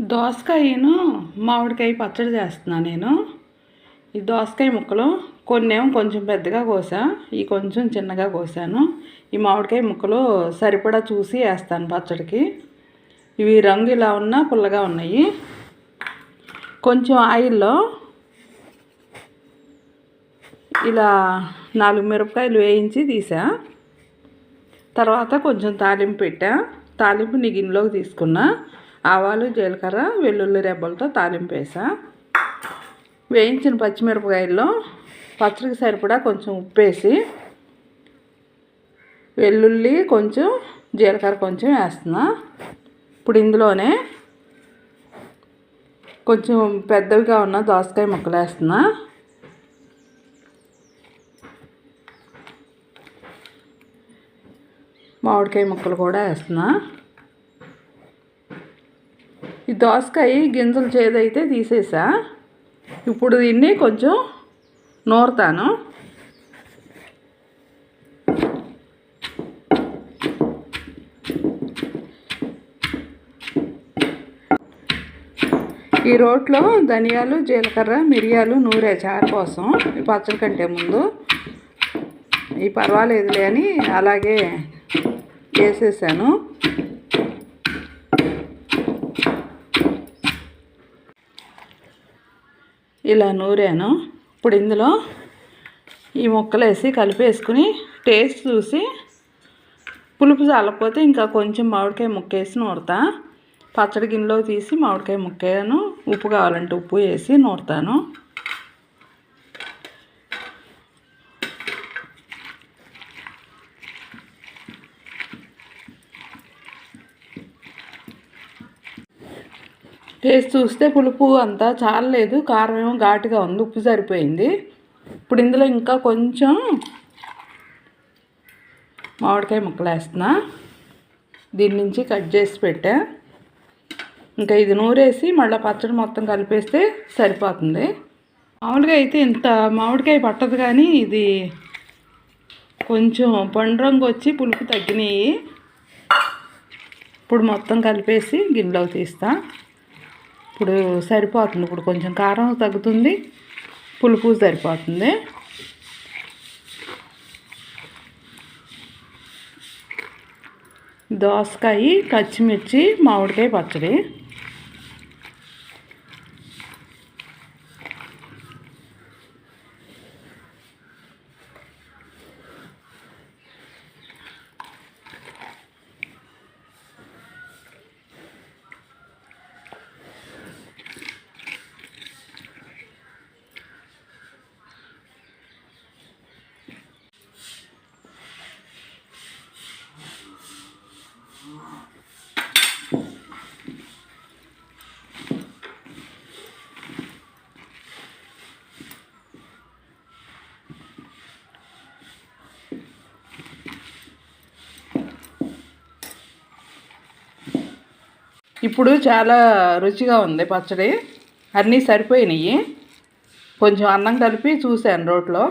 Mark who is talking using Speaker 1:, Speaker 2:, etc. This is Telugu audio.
Speaker 1: దోసకాయను మామిడికాయ పచ్చడి చేస్తున్నా నేను. ఈ దోసకాయ ముక్కలు కొన్నేమో కొంచెం పెద్దగా కోసా ఈ కొంచెం చిన్నగా కోసాను. ఈ మామిడికాయ ముక్కలు సరిపడా చూసి వేస్తాను పచ్చడికి. ఇవి రంగు ఇలా ఉన్నా పుల్లగా ఉన్నాయి. కొంచెం ఆయిల్లో ఇలా నాలుగు మిరపకాయలు వేయించి తీసా. తర్వాత కొంచెం తాలింపు పెట్టా. తాలింపు నీ గిన్నెలోకి తీసుకున్నా. ఆవాలు జీలకర్ర వెల్లుల్లి రెబ్బలతో తాలింపు వేసా. వేయించిన పచ్చిమిరపకాయల్లో పచ్చడికి సరిపడా కొంచెం ఉప్పు వేసి వెల్లుల్లి కొంచెం జీలకర్ర కొంచెం వేస్తున్నా. ఇప్పుడు ఇందులోనే కొంచెం పెద్దవిగా ఉన్న దోసకాయ ముక్కలు వేస్తున్నా. మామిడికాయ ముక్కలు కూడా వేస్తున్నా. దోసకాయ గింజలు చేదైతే తీసేసా. ఇప్పుడు దీన్ని కొంచెం నూరుతాను. ఈ రోట్లో ధనియాలు జీలకర్ర మిరియాలు నూరే చారు కోసం ఈ పచ్చడి కంటే ముందు. ఈ పర్వాలేదులే అని అలాగే వేసేసాను. ఇలా నూరాను. ఇప్పుడు ఇందులో ఈ ముక్కలు వేసి కలిపేసుకుని టేస్ట్ చూసి పులుపు చాలకపోతే ఇంకా కొంచెం మామిడికాయ ముక్కేసి నూరుతా. పచ్చడి గిన్నెలో తీసి మామిడికాయ ముక్కను. ఉప్పు కావాలంటే ఉప్పు వేసి నూరుతాను. టేస్ట్ చూస్తే పులుపు అంతా చాలలేదు. కారం ఏమో ఘాటుగా ఉంది ఉప్పు సరిపోయింది. ఇప్పుడు ఇందులో ఇంకా కొంచెం మామిడికాయ ముక్కలు వేస్తున్నా దీని నుంచి కట్ చేసి పెట్టా. ఇంకా ఇది నూరేసి మళ్ళీ పచ్చడి మొత్తం కలిపేస్తే సరిపోతుంది. మామూలుగా అయితే ఇంత మామిడికాయ పట్టదు కానీ ఇది కొంచెం పండు రంగు వచ్చి పులుపు తగ్గినాయి. ఇప్పుడు మొత్తం కలిపేసి గిన్నెలోకి తీస్తా. ఇప్పుడు సరిపోతుంది. ఇప్పుడు కొంచెం కారం తగ్గుతుంది. పులుపు సరిపోతుంది. దోసకాయ పచ్చిమిర్చి మామిడికాయ పచ్చడి. ఇప్పుడు చాలా రుచిగా ఉంది పచ్చడి. అన్నీ సరిపోయినాయి. కొంచెం అన్నం కలిపి చూశాను రోట్లో.